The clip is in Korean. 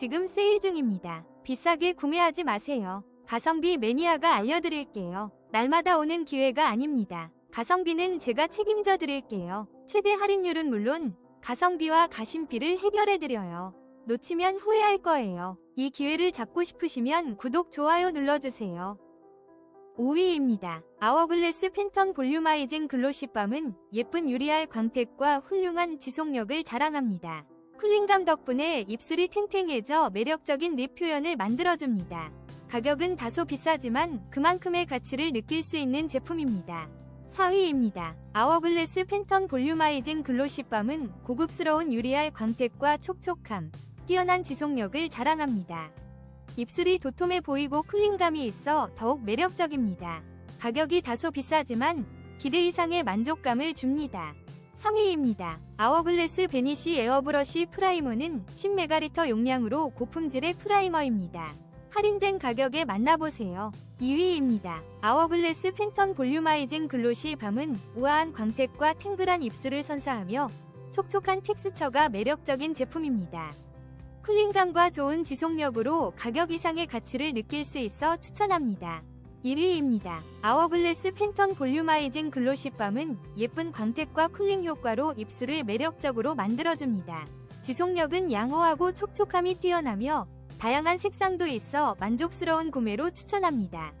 지금 세일 중입니다. 비싸게 구매하지 마세요. 가성비 매니아가 알려드릴게요. 날마다 오는 기회가 아닙니다. 가성비는 제가 책임져 드릴게요. 최대 할인율은 물론 가성비와 가심비를 해결해 드려요. 놓치면 후회할 거예요. 이 기회를 잡고 싶으시면 구독, 좋아요 눌러주세요. 5위입니다. 아워글래스 팬텀 볼륨아이징 글로시밤은 예쁜 유리알 광택과 훌륭한 지속력을 자랑합니다. 쿨링감 덕분에 입술이 탱탱해져 매력적인 립 표현을 만들어줍니다. 가격은 다소 비싸지만 그만큼의 가치를 느낄 수 있는 제품입니다. 4위입니다. 아워글래스 팬텀 볼륨아이징 글로시밤은 고급스러운 유리알 광택과 촉촉함, 뛰어난 지속력을 자랑합니다. 입술이 도톰해 보이고 쿨링감이 있어 더욱 매력적입니다. 가격이 다소 비싸지만 기대 이상의 만족감을 줍니다. 3위입니다. 아워글래스 베니쉬 에어브러쉬 프라이머는 10메가리터 용량으로 고품질의 프라이머입니다. 할인된 가격에 만나보세요. 2위입니다. 아워글래스 팬텀 볼륨아이징 글로시 밤은 우아한 광택과 탱글한 입술을 선사하며 촉촉한 텍스처가 매력적인 제품입니다. 쿨링감과 좋은 지속력으로 가격 이상의 가치를 느낄 수 있어 추천합니다. 1위입니다. 아워글래스 팬텀 볼륨아이징 글로시 밤은 예쁜 광택과 쿨링 효과로 입술을 매력적으로 만들어줍니다. 지속력은 양호하고 촉촉함이 뛰어나며 다양한 색상도 있어 만족스러운 구매로 추천합니다.